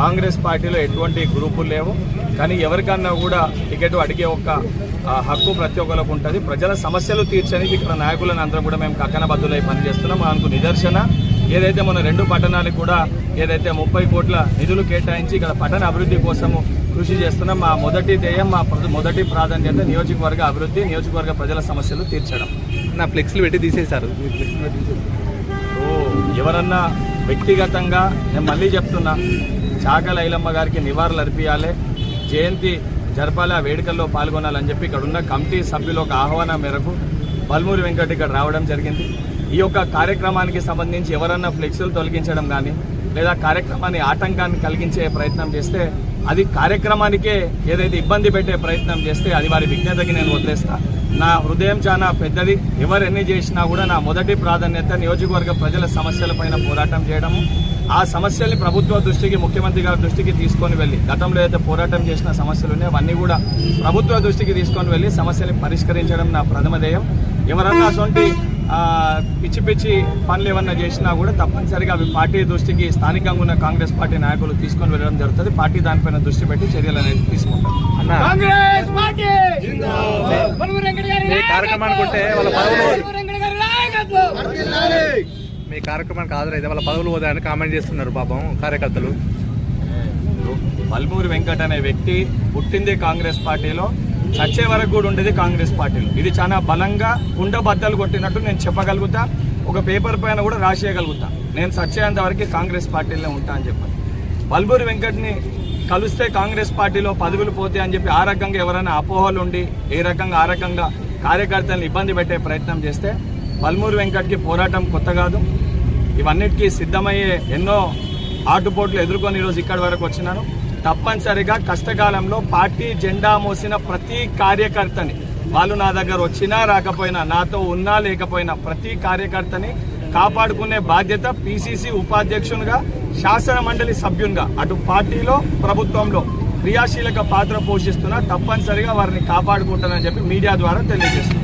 కాంగ్రెస్ పార్టీలో ఎటువంటి గ్రూపులు లేవు. కానీ ఎవరికన్నా కూడా టికెట్ అడిగే ఒక హక్కు ప్రతి ఒక్కరికి ఉంటుంది. ప్రజల సమస్యలు తీర్చడానికి ఇక్కడ నాయకులను అందరం కూడా మేము కక్కనబద్దులై పనిచేస్తున్నాం. మనకు నిదర్శన. ఏదైతే మన రెండు పట్టణాలకు కూడా ఏదైతే ముప్పై కోట్ల నిధులు కేటాయించి ఇక్కడ పట్టణ అభివృద్ధి కోసము కృషి చేస్తున్నాం మా మొదటి ధ్యేయం మా మొదటి ప్రాధాన్యత నియోజకవర్గ అభివృద్ధి నియోజకవర్గ ప్రజల సమస్యలు తీర్చడం. నా ఫ్లెక్స్లు పెట్టి తీసేశారు. ఓ ఎవరన్నా వ్యక్తిగతంగా నేను మళ్ళీ చెప్తున్నా చాకల ఐలమ్మ గారికి నివాళులు అర్పించాలి. జయంతి జరపాలి ఆ వేడుకల్లో పాల్గొనాలని చెప్పి ఇక్కడ ఉన్న కమిటీ సభ్యుల ఒక ఆహ్వానం మేరకు బల్మూరి వెంకట్ ఇక్కడ రావడం జరిగింది. ఈ యొక్క కార్యక్రమానికి సంబంధించి ఎవరన్నా ఫ్లెక్సులు తొలగించడం కానీ లేదా కార్యక్రమాన్ని ఆటంకాన్ని కలిగించే ప్రయత్నం చేస్తే అది కార్యక్రమానికే ఏదైతే ఇబ్బంది పెట్టే ప్రయత్నం చేస్తే అది వారి విజ్ఞతకి నేను వదిలేస్తా. నా హృదయం చాలా పెద్దది. ఎవరు ఎన్ని చేసినా కూడా నా మొదటి ప్రాధాన్యత నియోజకవర్గ ప్రజల సమస్యలపైన పోరాటం చేయడము. ఆ సమస్యల్ని ప్రభుత్వ దృష్టికి ముఖ్యమంత్రి గారి దృష్టికి తీసుకొని వెళ్ళి గతంలో అయితే పోరాటం చేసిన సమస్యలు ఉన్నాయో అవన్నీ కూడా ప్రభుత్వ దృష్టికి తీసుకొని వెళ్ళి సమస్యల్ని పరిష్కరించడం నా ప్రథమ ధ్యేయం. ఎవరన్నా అటువంటి ఆ, పిచ్చి పిచ్చి పనులు ఏమన్నా చేసినా కూడా తప్పనిసరిగా అవి పార్టీ దృష్టికి స్థానికంగా ఉన్న కాంగ్రెస్ పార్టీ నాయకులు తీసుకొని వెళ్ళడం జరుగుతుంది. పార్టీ దానిపైన దృష్టి పెట్టి చర్యలు అనేది తీసుకుంటారు అన్న కాంగ్రెస్ పార్టీ! బలమూరి వెంకట గారి మీ కార్యక్రమానికి వాళ్ళ ఈ కార్యక్రమానికి హాజరైతే వాళ్ళ పదవులు పోతాయని కామెంట్ చేస్తున్నారు పాపం కార్యకర్తలు. బల్మూరి వెంకట్ అనే వ్యక్తి పుట్టింది కాంగ్రెస్ పార్టీలో చచ్చే వరకు కూడా ఉండేది కాంగ్రెస్ పార్టీలో. ఇది చాలా బలంగా కుండబద్దలు కొట్టినట్టు నేను చెప్పగలుగుతా. ఒక పేపర్ పైన కూడా రాసేయగలుగుతా. నేను చచ్చేంత వరకు కాంగ్రెస్ పార్టీలో ఉంటా అని చెప్పాను. బల్మూరి వెంకట్ని కలిస్తే కాంగ్రెస్ పార్టీలో పదవులు పోతాయి అని చెప్పి ఆ రకంగా ఎవరైనా అపోహలు ఉండి ఏ రకంగా ఆ రకంగా కార్యకర్తలను ఇబ్బంది పెట్టే ప్రయత్నం చేస్తే బల్మూరి వెంకట్కి పోరాటం కొత్త కాదు. ఇవన్నిటికీ సిద్ధమయ్యే ఎన్నో ఆటుపోట్లు ఎదుర్కొని ఈరోజు ఇక్కడి వరకు వచ్చినాను. తప్పనిసరిగా కష్టకాలంలో పార్టీ జెండా మోసిన ప్రతి కార్యకర్తని వాళ్ళు నా దగ్గర వచ్చినా రాకపోయినా నాతో ఉన్నా లేకపోయినా ప్రతి కార్యకర్తని కాపాడుకునే బాధ్యత పిసిసి ఉపాధ్యక్షునిగా శాసన మండలి సభ్యునిగా అటు పార్టీలో ప్రభుత్వంలో క్రియాశీలక పాత్ర పోషిస్తున్నా తప్పనిసరిగా వారిని కాపాడుకుంటానని చెప్పి మీడియా ద్వారా తెలియజేస్తున్నారు